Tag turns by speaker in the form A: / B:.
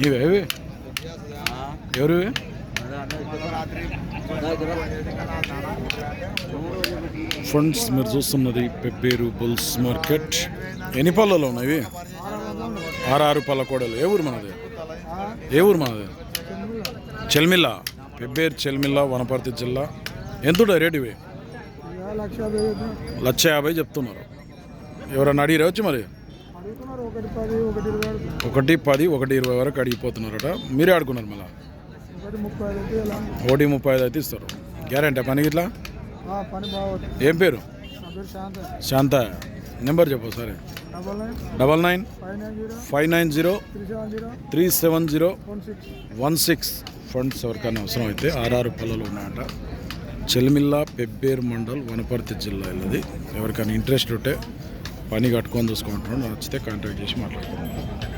A: నీవేవి ఎవరివి ఫ్రెండ్స్ మీరు చూస్తున్నది పెబ్బేరు బుల్స్ మార్కెట్. ఎన్ని పళ్ళలో ఉన్నాయి ఆరారు పళ్ళ కోడలు ఏ ఊరు మనది? ఏ ఊరు మనది? చెల్మిల్ల. పెబ్బేరు చెల్మిల్ల వనపర్తి జిల్లా. ఎంత రేట్ ఇవి?
B: లక్ష
A: యాభై చెప్తున్నారు. ఎవరన్నా అడిగిరా వచ్చి మరి?
B: ఒకటి పది ఒకటి ఇరవై
A: వరకు. అడిగిపోతున్నారట. మీరే ఆడుకున్నారు మళ్ళీ?
B: ఒకటి ముప్పై ఐదు అయితే
A: ఇస్తారు. గ్యారంటీ పని ఇట్లా
B: ఆ, పని బాగుంది.
A: ఏం పేరు?
B: శాంత.
A: నెంబర్ చెప్పు సరే
B: double nine five nine zero three seven zero one six.
A: Funds ఎవరికైనా అవసరం అయితే ఆర్ఆర్ పల్లెలు ఉన్నాయంట. చెల్మిల్ల పెబ్బేరు మండల్ వనపర్తి జిల్లా ఇది ఎవరికైనా ఇంట్రెస్ట్ ఉంటే పని కట్టుకొని చూసుకుంటున్నాను నచ్చితే కాంటాక్ట్ చేసి మాట్లాడుకుంటాం